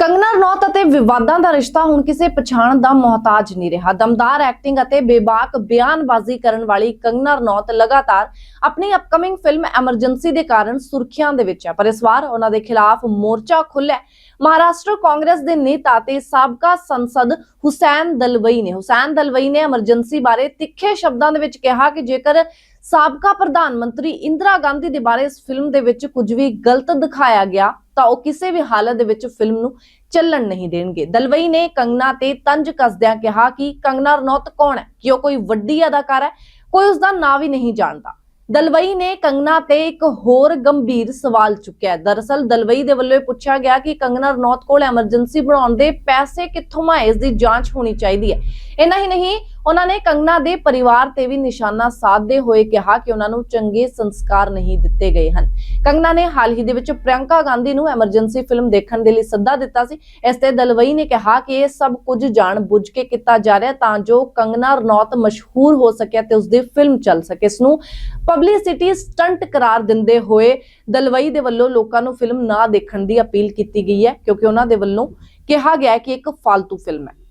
ਕੰਗਨਾ ਰਣੌਤ ਅਤੇ ਵਿਵਾਦਾਂ ਦਾ ਰਿਸ਼ਤਾ ਹੁਣ ਕਿਸੇ ਪਛਾਣ ਦਾ ਮੁਹਤਾਜ ਨਹੀਂ ਰਿਹਾ। ਦਮਦਾਰ ਐਕਟਿੰਗ ਅਤੇ ਬੇਬਾਕ ਬਿਆਨਬਾਜ਼ੀ ਕਰਨ ਵਾਲੀ ਕੰਗਨਾ ਰਣੌਤ ਲਗਾਤਾਰ ਆਪਣੀ ਅਪਕਮਿੰਗ ਫਿਲਮ ਐਮਰਜੈਂਸੀ ਦੇ ਕਾਰਨ ਸੁਰਖੀਆਂ ਦੇ ਵਿੱਚ ਹੈ ਪਰ ਇਸ ਵਾਰ ਉਹਨਾਂ ਦੇ ਖਿਲਾਫ ਮੋਰਚਾ ਖੁੱਲ੍ਹਾ ਮਹਾਰਾਸ਼ਟਰ ਕਾਂਗਰਸ ਦੇ ਨੇਤਾ ਤੇ ਸਾਬਕਾ ਸੰਸਦ ਹੁਸੈਨ ਦਲਵਈ ਨੇ। ਹੁਸੈਨ ਦਲਵਈ ਨੇ ਐਮਰਜੈਂਸੀ ਬਾਰੇ ਤਿੱਖੇ ਸ਼ਬਦਾਂ ਦੇ ਵਿੱਚ ਕਿਹਾ ਕਿ ਜੇਕਰ ਸਾਬਕਾ ਪ੍ਰਧਾਨ ਮੰਤਰੀ ਇੰਦਰਾ ਗਾਂਧੀ ਦੇ ਬਾਰੇ ਇਸ ਫਿਲਮ ਦੇ ਵਿੱਚ ਕੁਝ ਵੀ ਗਲਤ ਦਿਖਾਇਆ ਗਿਆ ਤਾਂ ਉਹ ਕਿਸੇ ਵੀ ਹਾਲਤ ਦੇ ਵਿੱਚ ਫਿਲਮ ਨੂੰ ਚੱਲਣ ਨਹੀਂ ਦੇਣਗੇ। ਦਲਵਈ ਨੇ ਕੰਗਨਾ ਤੇ ਤੰਜ ਕੱਸਦਿਆਂ ਕਿਹਾ ਕਿ ਕੰਗਨਾ ਰਣੌਤ ਕੌਣ ਹੈ? ਕਿ ਉਹ ਕੋਈ ਵੱਡੀ ਅਦਾਕਾਰ ਹੈ? ਕੋਈ ਉਸ ਦਾ ਨਾਂ ਵੀ ਨਹੀਂ ਜਾਣਦਾ। ਦਲਵਈ ਨੇ ਕੰਗਨਾ ਤੇ ਇੱਕ ਹੋਰ ਗੰਭੀਰ ਸਵਾਲ ਚੁੱਕਿਆ ਦਰਅਸਲ ਦਲਵਈ ਦੇ ਵੱਲੋਂ ਇਹ ਪੁੱਛਿਆ ਗਿਆ ਕਿ ਕੰਗਨਾ ਰਣੌਤ ਕੋਲ ਐਮਰਜੈਂਸੀ ਬਣਾਉਣ ਦੇ ਪੈਸੇ ਕਿੱਥੋਂ ਆਏ ਇਸ ਦੀ ਜਾਂਚ ਹੋਣੀ ਚਾਹੀਦੀ ਹੈ। ਇਹਨਾਂ ਹੀ ਨਹੀਂ ਉਹਨਾਂ ਨੇ ਕੰਗਨਾ ਦੇ ਪਰਿਵਾਰ ਤੇ ਵੀ ਨਿਸ਼ਾਨਾ ਸਾਧਦੇ ਹੋਏ ਕਿਹਾ ਕਿ ਉਹਨਾਂ ਨੂੰ ਚੰਗੇ ਸੰਸਕਾਰ ਨਹੀਂ ਦਿੱਤੇ ਗਏ ਹਨ। ਕੰਗਨਾ ਨੇ ਹਾਲ ਹੀ ਦੇ ਵਿੱਚ ਪ੍ਰਿਯੰਕਾ ਗਾਂਧੀ ਨੂੰ ਐਮਰਜੈਂਸੀ ਫਿਲਮ ਦੇਖਣ ਦੇ ਲਈ ਸੱਦਾ ਦਿੱਤਾ ਸੀ। ਇਸ ਤੇ ਦਲਵਈ ਨੇ ਕਿਹਾ ਕਿ ਇਹ ਸਭ ਕੁਝ ਜਾਣ ਬੁੱਝ ਕੇ ਕੀਤਾ ਜਾ ਰਿਹਾ ਤਾਂ ਜੋ ਕੰਗਨਾ ਰਣੌਤ ਮਸ਼ਹੂਰ ਹੋ ਸਕੇ ਤੇ ਉਸਦੀ ਫਿਲਮ ਚੱਲ ਸਕੇ। ਇਸ ਨੂੰ ਪਬਲਿਸਿਟੀ ਸਟੰਟ ਕਰਾਰ ਦਿੰਦੇ ਹੋਏ ਦਲਵਈ ਦੇ ਵੱਲੋਂ ਲੋਕਾਂ ਨੂੰ ਫਿਲਮ ਨਾ ਦੇਖਣ ਦੀ ਅਪੀਲ ਕੀਤੀ ਗਈ ਹੈ, ਕਿਉਂਕਿ ਉਹਨਾਂ ਦੇ ਵੱਲੋਂ ਕਿਹਾ ਗਿਆ ਕਿ ਇੱਕ ਫालतू ਫਿਲਮ ਹੈ।